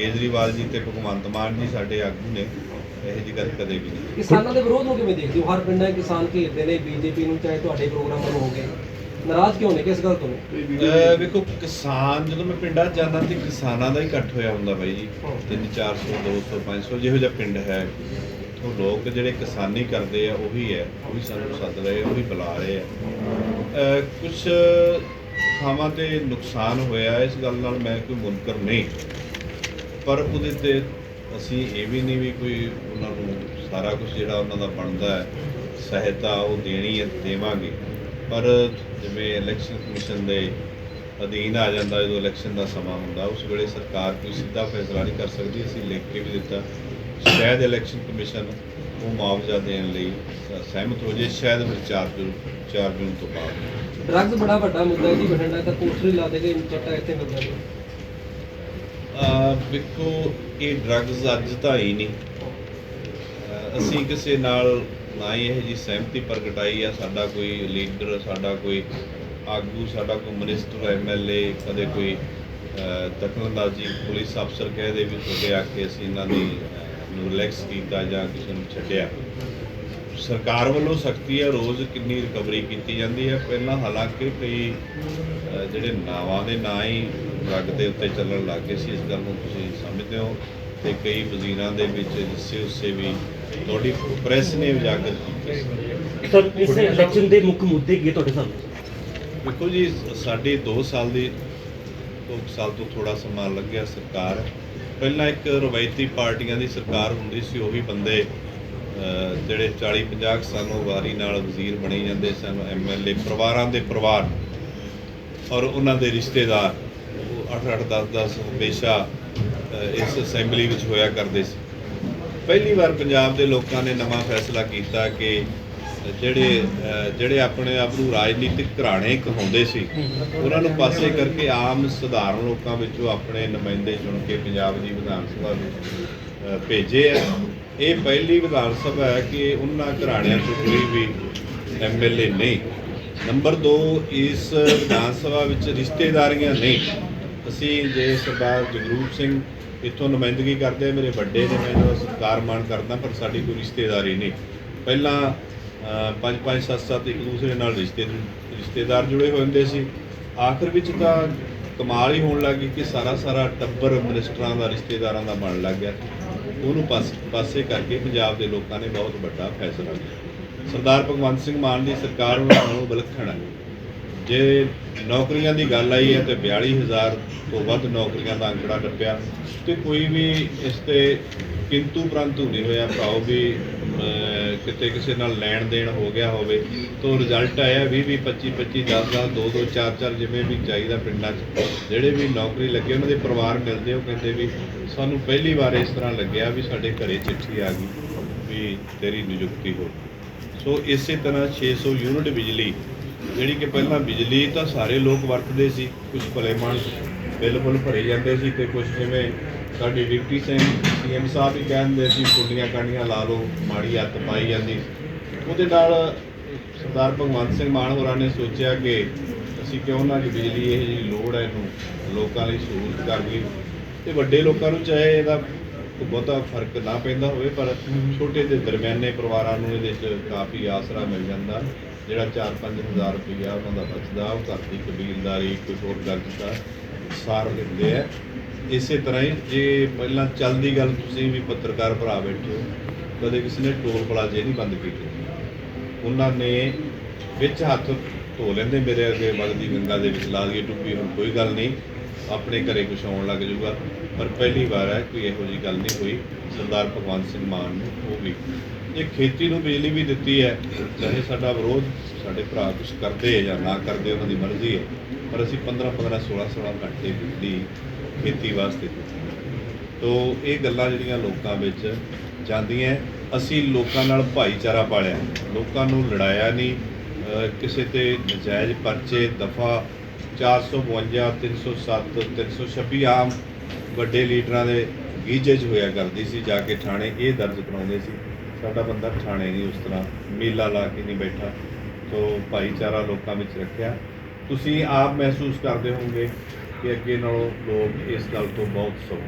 ਕੇਜਰੀਵਾਲ ਜੀ ਤੇ ਭਗਵੰਤ ਮਾਨ ਜੀ ਸਾਡੇ ਆਗੂ ਨੇ ਇਹੋ ਜਿਹੀ ਗੱਲ ਕਦੇ ਵੀ ਨਹੀਂ। ਕਿਸਾਨਾਂ ਦੇ ਵਿਰੋਧ ਨੂੰ ਕਿਵੇਂ ਦੇਖਦੇ ਹੋ? ਹਰ ਪਿੰਡਾਂ ਕਿਸਾਨ ਘੇਰਦੇ ਨੇ ਬੀਜੇਪੀ ਨੂੰ ਚਾਹੇ ਤੁਹਾਡੇ ਪ੍ਰੋਗਰਾਮਾਂ ਨੂੰ ਹੋ ਗਏ। ਨਾਰਾਜ਼ ਕਿਉਂ ਨੇ ਕਿਸ ਗੱਲ ਤੋਂ? ਅਹ ਵੇਖੋ ਕਿਸਾਨ ਜਦੋਂ ਮੈਂ ਪਿੰਡਾਂ 'ਚ ਜਾਂਦਾ ਤੇ ਕਿਸਾਨਾਂ ਦਾ ਹੀ ਇਕੱਠ ਹੋਇਆ ਹੁੰਦਾ ਬਾਈ ਜੀ। ਹਾਂ। 3 400 200 500 ਜਿਹੋ ਜਿਹਾ ਪਿੰਡ ਹੈ। ਉਹ ਲੋਕ ਜਿਹੜੇ ਕਿਸਾਨੀ ਕਰਦੇ ਆ ਉਹੀ ਹੈ। ਉਹ ਵੀ ਸਾਨੂੰ ਸੱਦ ਰਹੇ ਉਹ ਵੀ ਬੁਲਾ ਰਹੇ ਆ। ਕੁਝ ਥਾਵਾਂ ਤੇ ਨੁਕਸਾਨ ਹੋਇਆ ਇਸ ਗੱਲ ਨਾਲ ਮੈਂ ਕੋਈ ਮੁਨਕਰ ਨਹੀਂ। ਪਰ ਉਹਦੇ ਤੇ ਅਸੀਂ ਇਹ ਵੀ ਨਹੀਂ ਵੀ ਕੋਈ ਉਹਨਾਂ ਨੂੰ ਸਾਰਾ ਕੁਝ ਜਿਹੜਾ ਉਹਨਾਂ ਦਾ ਬਣਦਾ ਹੈ, ਸਹਾਇਤਾ ਉਹ ਦੇਣੀ ਹੈ, ਦੇਵਾਂਗੇ। ਪਰ ਜਿਵੇਂ ਇਲੈਕਸ਼ਨ ਕਮਿਸ਼ਨ ਦੇ ਅਧੀਨ ਆ ਜਾਂਦਾ, ਜਦੋਂ ਇਲੈਕਸ਼ਨ ਦਾ ਸਮਾਂ ਹੁੰਦਾ, ਉਸ ਵੇਲੇ ਸਰਕਾਰ ਕੋਈ ਸਿੱਧਾ ਫੈਸਲਾ ਨਹੀਂ ਕਰ ਸਕਦੀ, ਅਸੀਂ ਲਿਖ ਕੇ ਵੀ ਦਿੱਤਾ। ਸ਼ਾਇਦ ਇਲੈਕਸ਼ਨ ਕਮਿਸ਼ਨ ਉਹ ਮੁਆਵਜ਼ਾ ਦੇਣ ਲਈ ਸਹਿਮਤ ਹੋ ਜੇ, ਸ਼ਾਇਦ ਫਿਰ 4 ਜੂਨ 4 ਜੂਨ ਤੋਂ ਬਾਅਦ। ਡਰੱਗਸ ਬੜਾ ਵੱਡਾ ਮੁੱਦਾ ਹੈ ਜੀ, ਬਠਿੰਡਾ ਤਾਂ ਪੋਸਟਰ ਲਾ ਦੇ ਗਏ ਚੱਟਾ ਇੱਥੇ ਮਿਲਦਾ ਜੀ ਵੇਖੋ ਇਹ ਡਰੱਗਸ ਅੱਜ ਤਾਂ ਹੀ ਨਹੀਂ। ਅਸੀਂ ਕਿਸੇ ਨਾਲ ਨਾ ਹੀ ਇਹ ਜੀ ਸਹਿਮਤੀ ਪ੍ਰਗਟਾਈ ਆ, ਸਾਡਾ ਕੋਈ ਲੀਡਰ ਸਾਡਾ ਕੋਈ ਆਗੂ, ਸਾਡਾ ਕੋਈ ਮਿਨਿਸਟਰ ਐਮਐਲਏ ਕਦੇ ਕੋਈ ਦਖਲਅੰਦਾਜ਼ੀ ਪੁਲਿਸ ਅਫਸਰ ਕਹਿ ਦੇ ਵੀ ਤੁਹਾਡੇ ਆ ਕੇ ਅਸੀਂ ਇਹਨਾਂ ਦੀ ਨੂੰ ਰਿਲੈਕਸ ਕੀਤਾ ਜਾਂ ਕਿਸੇ ਨੂੰ ਛੱਡਿਆ। ਸਰਕਾਰ ਵੱਲੋਂ ਸਖਤੀ ਹੈ ਰੋਜ਼ ਕਿੰਨੀ ਰਿਕਵਰੀ ਕੀਤੀ ਜਾਂਦੀ ਹੈ। ਪਹਿਲਾਂ ਹਾਲਾਂਕਿ ਕਈ ਜਿਹੜੇ ਨਾਵਾਂ ਦੇ ਨਾਂ ਹੀ ਡਰੱਗ ਦੇ ਉੱਤੇ ਚੱਲਣ ਲੱਗ ਗਏ ਸੀ ਇਸ ਗੱਲ ਨੂੰ ਤੁਸੀਂ ਸਮਝਦੇ ਹੋ। ਤੇ ਕਈ ਵਜ਼ੀਰਾਂ ਦੇ ਵਿੱਚ ਹਿੱਸੇ ਉਸੇ ਵੀ ਤੁਹਾਡੀ ਪ੍ਰੈਸ ਨੇ ਉਜਾਗਰ ਕੀਤੇ ਸਰ ਇਸ ਇਲੈਕਸ਼ਨ ਦੇ ਮੁੱਖ ਮੁੱਦੇ ਕੀ ਹੈ ਤੁਹਾਡੇ ਸਾਹਮਣੇ? ਵੇਖੋ ਜੀ ਸਾਡੀ 2 ਸਾਲ ਦੀ 2 ਸਾਲ ਤੋਂ ਥੋੜਾ ਸਮਾਂ ਲੱਗਿਆ ਸਰਕਾਰ। ਪਹਿਲਾਂ ਇੱਕ ਰਵਾਇਤੀ ਪਾਰਟੀਆਂ ਦੀ ਸਰਕਾਰ ਹੁੰਦੀ ਸੀ ਉਹੀ ਬੰਦੇ ਜਿਹੜੇ 40 50 ਸਾਨੂੰ ਵਾਰੀ ਨਾਲ ਵਜ਼ੀਰ ਬਣੇ ਜਾਂਦੇ ਸਨ ਐਮਐਲਏ ਪਰਿਵਾਰਾਂ ਦੇ ਪਰਿਵਾਰ ਔਰ ਉਹਨਾਂ ਦੇ ਰਿਸ਼ਤੇਦਾਰ। 8 8 10 10 ਹਮੇਸ਼ਾ ਇਸ ਅਸੈਂਬਲੀ ਵਿੱਚ ਹੋਇਆ ਕਰਦੇ ਸੀ। ਪਹਿਲੀ ਵਾਰ ਪੰਜਾਬ ਦੇ ਲੋਕਾਂ ਨੇ ਨਵਾਂ ਫੈਸਲਾ ਕੀਤਾ ਕਿ ਜਿਹੜੇ ਜਿਹੜੇ ਆਪਣੇ ਆਪ ਨੂੰ ਰਾਜਨੀਤਿਕ ਘਰਾਣੇ ਕਹਾਉਂਦੇ ਸੀ, ਉਹਨਾਂ ਨੂੰ ਪਾਸੇ ਕਰਕੇ ਆਮ ਸਧਾਰਨ ਲੋਕਾਂ ਵਿੱਚੋਂ ਆਪਣੇ ਨੁਮਾਇੰਦੇ ਚੁਣ ਕੇ ਪੰਜਾਬ ਦੀ ਵਿਧਾਨ ਸਭਾ ਵਿੱਚ ਭੇਜੇ ਆ। ਇਹ ਪਹਿਲੀ ਵਿਧਾਨ ਸਭਾ ਹੈ ਕਿ ਉਹਨਾਂ ਘਰਾਣਿਆਂ ਤੋਂ ਕੋਈ ਵੀ ਐਮਐਲਏ ਨਹੀਂ। ਨੰਬਰ 2 ਇਸ ਵਿਧਾਨ ਸਭਾ ਵਿੱਚ ਰਿਸ਼ਤੇਦਾਰੀਆਂ ਨਹੀਂ। ਅਸੀਂ ਜੇ ਸਰਦਾਰ ਜਗਰੂਪ ਸਿੰਘ ਇੱਥੋਂ ਨੁਮਾਇੰਦਗੀ ਕਰਦੇ ਮੇਰੇ ਵੱਡੇ ਨੇ ਮੈਂ ਇਹਨਾਂ ਦਾ ਸਤਿਕਾਰ ਮਾਣ ਕਰਦਾ ਪਰ ਸਾਡੀ ਕੋਈ ਰਿਸ਼ਤੇਦਾਰੀ ਨਹੀਂ। ਪਹਿਲਾਂ ਅ, ਪੰਜ ਪੰਜ ਸੱਤ ਸੱਤ ਇੱਕ ਦੂਸਰੇ ਨਾਲ ਰਿਸ਼ਤੇ ਰਿਸ਼ਤੇਦਾਰ ਜੁੜੇ ਹੋਏ ਹੁੰਦੇ ਸੀ। ਆਖਰ ਵਿੱਚ ਤਾਂ ਕਮਾਲ ਹੀ ਹੋਣ ਲੱਗੀ ਕਿ ਸਾਰਾ ਸਾਰਾ ਟੱਬਰ ਮਿਨਿਸਟਰਾਂ ਦਾ ਰਿਸ਼ਤੇਦਾਰਾਂ ਦਾ ਬਣ ਲੱਗ ਗਿਆ। ਉਹਨੂੰ ਪਾਸ- ਪਾਸੇ ਕਰਕੇ ਪੰਜਾਬ ਦੇ ਲੋਕਾਂ ਨੇ ਬਹੁਤ ਵੱਡਾ ਫੈਸਲਾ ਲਿਆ। ਸਰਦਾਰ ਭਗਵੰਤ ਸਿੰਘ ਮਾਨ ਦੀ ਸਰਕਾਰ ਉਹਨਾਂ ਨਾਲੋਂ ਵਿਲੱਖਣ ਹੈ। ਜੇ ਨੌਕਰੀਆਂ ਦੀ ਗੱਲ ਆਈ ਹੈ ਤੇ 42000 ਤੋਂ ਵੱਧ ਨੌਕਰੀਆਂ ਦਾ ਅੰਕੜਾ ਟੱਪਿਆ ਤੇ ਕੋਈ ਵੀ ਇਸ ਤੇ ਕਿੰਤੂ ਪ੍ਰੰਤੂ ਨਹੀਂ ਹੋਇਆ, ਭਾਉ ਵੀ ਕਿਤੇ ਕਿਸੇ ਨਾਲ ਲੈਣ ਦੇਣ ਹੋ ਗਿਆ ਹੋਵੇ, ਤਾਂ ਰਿਜ਼ਲਟ ਆਇਆ 20 20 25 25 10 10 2 2 4 4 ਜਿਵੇਂ ਵੀ ਚਾਹੀਦਾ ਪਿੰਡਾਂ 'ਚ। ਜਿਹੜੇ ਵੀ ਨੌਕਰੀ ਲੱਗੇ, ਉਹਨਾਂ ਦੇ ਪਰਿਵਾਰ ਮਿਲਦੇ ਉਹ ਕਹਿੰਦੇ ਵੀ ਸਾਨੂੰ ਪਹਿਲੀ ਵਾਰ ਇਸ ਤਰ੍ਹਾਂ ਲੱਗਿਆ ਵੀ ਸਾਡੇ ਘਰੇ ਚਿੱਠੀ ਆ ਗਈ ਵੀ ਤੇਰੀ ਨਿਯੁਕਤੀ ਹੋ ਸੋ ਇਸੇ ਤਰ੍ਹਾਂ 600 ਯੂਨਿਟ ਬਿਜਲੀ, ਜਿਹੜੀ ਕਿ ਪਹਿਲਾਂ ਬਿਜਲੀ ਤਾਂ ਸਾਰੇ ਲੋਕ ਵਰਤਦੇ ਸੀ, ਕੁਝ ਭਲੇਮਾਨ ਬਿੱਲ ਬਿਲਕੁਲ ਭਰੇ ਜਾਂਦੇ ਸੀ ਤੇ ਕੁਝ ਜਿਵੇਂ ਸਾਡੀ ਡਿਪਟੀ ਸਿੰਘ ਸੀਐਮ ਸਾਹਿਬ ਵੀ ਕਹਿੰਦੇ ਸੀ ਕੁੰਡੀਆਂ ਕਾਂਡੀਆਂ ਲਾ ਲਓ, ਮਾੜੀ ਹੱਥ ਪਾਈ ਜਾਂਦੀ। ਉਹਦੇ ਨਾਲ ਸਰਦਾਰ ਭਗਵੰਤ ਸਿੰਘ ਮਾਨ ਹੋਰਾਂ ਨੇ ਸੋਚਿਆ ਕਿ ਅਸੀਂ ਕਿਉਂ ਨਾ ਕਿ ਬਿਜਲੀ ਇਹ ਜਿਹੜੀ ਲੋੜ ਹੈ ਇਹਨੂੰ, ਲੋਕਾਂ ਲਈ ਸਹੂਲਤ ਕਰ ਦਈਏ। ਤੇ ਵੱਡੇ ਲੋਕਾਂ ਨੂੰ ਚਾਹੇ ਇਹਦਾ ਬਹੁਤਾ ਫ਼ਰਕ ਨਾ ਪੈਂਦਾ ਹੋਵੇ, ਪਰ ਛੋਟੇ ਤੇ ਦਰਮਿਆਨੇ ਪਰਿਵਾਰਾਂ ਨੂੰ ਇਹਦੇ 'ਚ ਕਾਫੀ ਆਸਰਾ ਮਿਲ ਜਾਂਦਾ। ਜਿਹੜਾ 4-5 ਹਜ਼ਾਰ ਰੁਪਈਆ ਉਹਨਾਂ ਦਾ ਬਚਦਾ, ਉਹ ਘਰ ਦੀ ਕਬੀਲਦਾਰੀ ਕੋਈ ਹੋਰ ਗੱਲ ਦਾ ਸਾਰ ਦਿੰਦੇ ਆ। ਇਸੇ ਤਰ੍ਹਾਂ ਹੀ ਜੇ ਪਹਿਲਾਂ ਚੱਲਦੀ ਗੱਲ ਤੁਸੀਂ ਵੀ ਪੱਤਰਕਾਰ ਭਰਾ ਬੈਠੇ ਹੋ, ਕਦੇ ਕਿਸੇ ਨੇ ਟੋਲ ਪਲਾਜ਼ੇ ਨਹੀਂ ਬੰਦ ਕੀਤੇ। ਉਹਨਾਂ ਨੇ ਵਿੱਚ ਹੱਥ ਧੋ ਲੈਂਦੇ ਮੇਰੇ ਅੱਗੇ, ਵਗਦੀ ਗੰਗਾ ਦੇ ਵਿੱਚ ਲਾ ਦਈਏ ਟੁੱਪੀ, ਹੁਣ ਕੋਈ ਗੱਲ ਨਹੀਂ, ਆਪਣੇ ਘਰੇ ਕੁਛ ਆਉਣ ਲੱਗ ਜਾਊਗਾ। ਪਰ ਪਹਿਲੀ ਵਾਰ ਹੈ, ਕੋਈ ਇਹੋ ਜੀ ਗੱਲ ਨਹੀਂ ਹੋਈ। ਸਰਦਾਰ ਭਗਵੰਤ ਸਿੰਘ ਮਾਨ ਨੂੰ ਉਹ ਵੀ ਇਹ ਖੇਤੀ ਨੂੰ ਬਿਜਲੀ ਵੀ ਦਿੱਤੀ ਹੈ, ਚਾਹੇ ਸਾਡਾ ਵਿਰੋਧ ਸਾਡੇ ਭਰਾ ਕੁਛ ਕਰਦੇ ਜਾਂ ਨਾ ਕਰਦੇ, ਉਹਨਾਂ ਦੀ ਮਰਜ਼ੀ ਹੈ, ਪਰ ਅਸੀਂ 15 15 16 16 ਘੰਟੇ ਬਿਜਲੀ ਖੇਤੀ ਵਾਸਤੇ ਦਿੱਤੀ ਤੋ ਇਹ ਗੱਲਾਂ ਜਿਹੜੀਆਂ ਲੋਕਾਂ ਵਿੱਚ ਜਾਂਦੀਆਂ, ਅਸੀਂ ਲੋਕਾਂ ਨਾਲ ਭਾਈਚਾਰਾ ਪਾਲਿਆ ਲੋਕਾਂ ਨੂੰ ਲੜਾਇਆ ਨਹੀਂ ਕਿਸੇ ਤੇ ਨਜਾਇਜ਼ ਪਰਚੇ, ਦਫਾ 452 307 326 ਆਮ ਵੱਡੇ ਲੀਡਰਾਂ ਦੇ ਗੀਜੇ 'ਚ ਹੋਇਆ ਕਰਦੀ ਸੀ, ਜਾ ਕੇ ਥਾਣੇ ਇਹ ਦਰਜ ਕਰਾਉਂਦੇ ਸੀ। ਸਾਡਾ ਬੰਦਾ ਥਾਣੇ ਨਹੀਂ ਉਸ ਤਰ੍ਹਾਂ ਮੇਲਾ ਲਾ ਕੇ ਨਹੀਂ ਬੈਠਾ। ਸੋ ਭਾਈਚਾਰਾ ਲੋਕਾਂ ਵਿੱਚ ਰੱਖਿਆ। ਤੁਸੀਂ ਆਪ ਮਹਿਸੂਸ ਕਰਦੇ ਹੋਵੋਗੇ ਕਿ ਅੱਗੇ ਨਾਲੋਂ ਲੋਕ ਇਸ ਗੱਲ ਤੋਂ ਬਹੁਤ ਸੌਖੇ